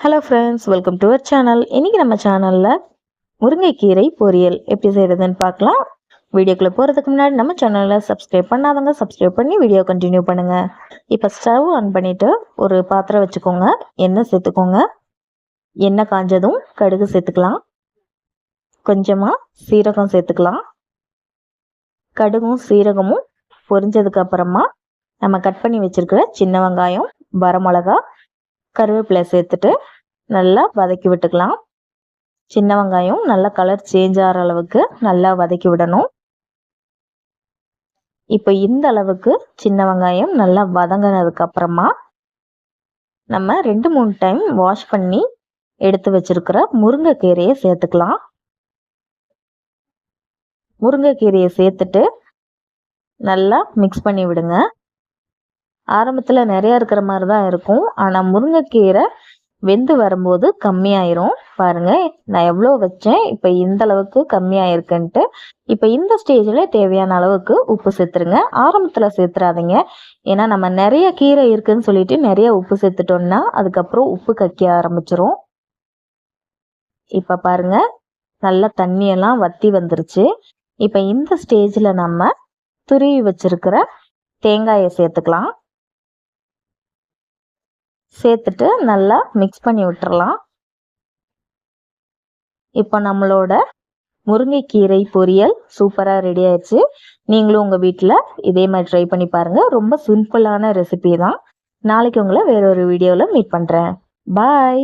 Hello friends welcome to our channel இன்றைக்கி நம்ம சேனலில் முருங்கைக்கீரை பொரியல் எப்படி செய்கிறதுன்னு பார்க்கலாம். வீடியோக்குள்ளே போகிறதுக்கு முன்னாடி நம்ம சேனலில் சப்ஸ்கிரைப் பண்ணாதவங்க சப்ஸ்கிரைப் பண்ணி வீடியோ கண்டினியூ பண்ணுங்கள் இப்போ ஸ்டவ் ஆன் பண்ணிவிட்டு ஒரு பாத்திரம் வச்சுக்கோங்க. எண்ணெய் சேர்த்துக்கோங்க. எண்ணெய் காஞ்சதும் கடுகு சேர்த்துக்கலாம். கொஞ்சமாக சீரகம் சேர்த்துக்கலாம். கடுகும் சீரகமும் பொரிஞ்சதுக்கு அப்புறமா நம்ம கட் பண்ணி வச்சுருக்கிற சின்ன வெங்காயம் வரமிளகா கருவேப்பிலை சேர்த்துட்டு நல்லா வதக்கி விட்டுக்கலாம். சின்ன வெங்காயம் நல்லா கலர் சேஞ்ச் ஆகிற அளவுக்கு நல்லா வதக்கி விடணும். இப்போ இந்த அளவுக்கு சின்ன வெங்காயம் நல்லா வதங்கினதுக்கு அப்புறமா நம்ம ரெண்டு மூணு டைம் வாஷ் பண்ணி எடுத்து வச்சிருக்கிற முருங்கைக்கீரையை சேர்த்துக்கலாம். முருங்கைக்கீரையை சேர்த்துட்டு நல்லா மிக்ஸ் பண்ணி விடுங்க. ஆரம்பத்தில் நிறையா இருக்கிற மாதிரி தான் இருக்கும். ஆனால் முருங்கைக்கீரை வெந்து வரும்போது கம்மியாயிரும். பாருங்க நான் எவ்வளோ வச்சேன் இப்போ இந்த அளவுக்கு கம்மியாயிருக்குன்ட்டு. இப்போ இந்த ஸ்டேஜில் தேவையான அளவுக்கு உப்பு சேர்த்துருங்க. ஆரம்பத்தில் சேர்த்துறாதீங்க. ஏன்னா நம்ம நிறைய கீரை இருக்குன்னு சொல்லிட்டு நிறைய உப்பு சேர்த்துட்டோம்னா அதுக்கப்புறம் உப்பு கக்க ஆரம்பிச்சிரும். இப்போ பாருங்க நல்லா தண்ணியெல்லாம் வத்தி வந்துருச்சு. இப்போ இந்த ஸ்டேஜில் நம்ம துருவி வச்சிருக்கிற தேங்காயை சேர்த்துக்கலாம். சேர்த்துட்டு நல்லா மிக்ஸ் பண்ணி விட்டுறலாம். இப்போ நம்மளோட முருங்கைக்கீரை பொரியல் சூப்பராக ரெடி ஆயிடுச்சு. நீங்களும் உங்கள் வீட்டில் இதே மாதிரி ட்ரை பண்ணி பாருங்கள் ரொம்ப சிம்பிளான ரெசிபி தான். நாளைக்கு உங்களை வேறொரு வீடியோவில் மீட் பண்ணுறேன் பாய்